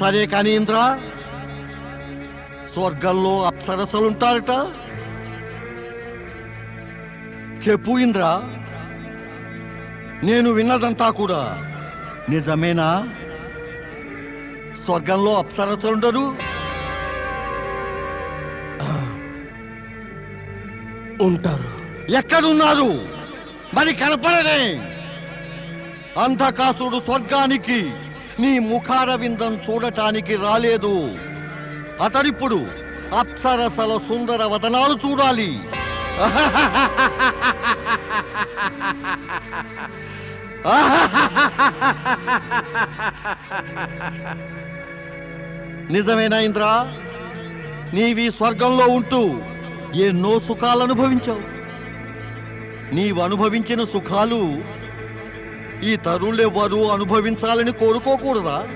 సరే కానీ ఇంద్ర స్వర్గంలో అప్సరసలుంటారట. చెప్పు ఇంద్ర నేను విన్నదంతా కూడా నిజమేనా? స్వర్గంలో అప్సరసలుండరు? ఉంటారు. ఎక్కడున్నారు? మరి కనపడనే. అంధకాసుడు స్వర్గానికి నీ ముఖారవిందం చూడటానికి రాలేదు. అతడిప్పుడు అప్సరసల సుందర వదనాలు చూడాలి. నిజమేనా ఇంద్ర? నీవి స్వర్గంలో ఉంటూ ఎన్నో సుఖాలు అనుభవించావు నీవు అనుభవించిన సుఖాలు ఈ తరుణెవ్వరూ అనుభవించాలని కోరుకోకూడదా?